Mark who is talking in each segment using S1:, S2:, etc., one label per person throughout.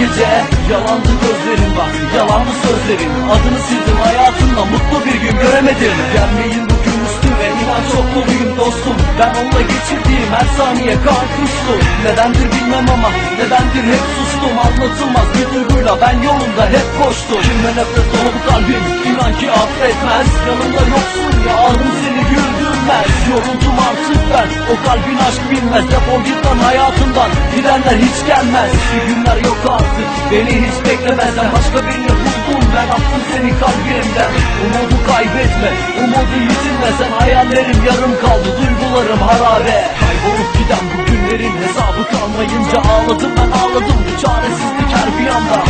S1: gece. Yalandı gözlerin bak yalandı sözlerin Adını sildim hayatımda mutlu bir gün göremedim. Gelmeyin bugün üstüme inan çok doluyum dostum. Ben onunla geçirdiğim her saniye kan kuştu. Nedendir bilmem ama nedendir hep sustum. Anlatılmaz bir duyguyla ben yolunda hep koştum. Kime nefret dolu bu kalbim inan ki affetmez. Yanımda yoksun ya ağrım Yoruldum artık ben o kalbin aşk bilmez Defol git lan hayatımdan gidenler hiç gelmez Bir günler yok artık. Beni hiç beklemezden Başka birini buldum ben attım seni kalbimden. Umudu kaybetme umudu yitirme. Sen hayallerim yarım kaldı duygularım harabe Kaybolup giden bu günlerin hesabı kalmayınca Ağladım ben ağladım. Çaresizlik her bir anda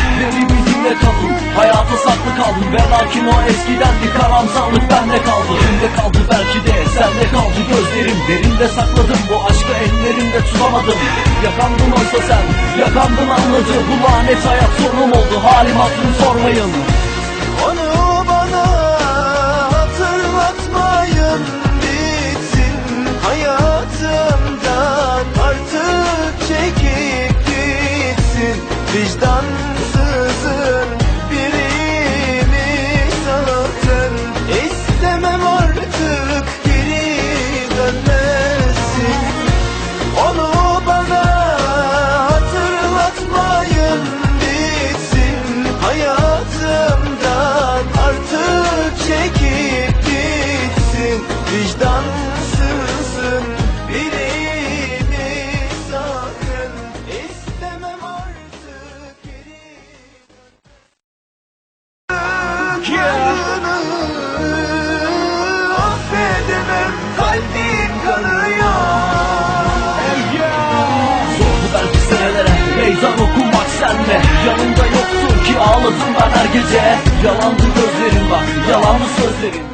S1: kaldım Ve lakin o eskidendi karamsarlık bende kaldı. Kimde kaldı belki de sende kaldı gözlerim. Derinde sakladım bu aşkı ellerimde tutamadım. Yakandın oysa sen yakandın anladı. Bu lanet hayat sonum oldu. Halim hatırım sormayın.
S2: Onu bana hatırlatmayın. Bitsin hayatımdan artık çekip gitsin. Vicdansızın vicdansızın birimi sakın. İstemem artık geri Yarını affedemem kalbim kanıyor.
S1: Zordu belki senelere meydan okumak senle Yanımda yoktun ki ağladım ben her gece. Yalandı gözlerin bak yalandı sözlerin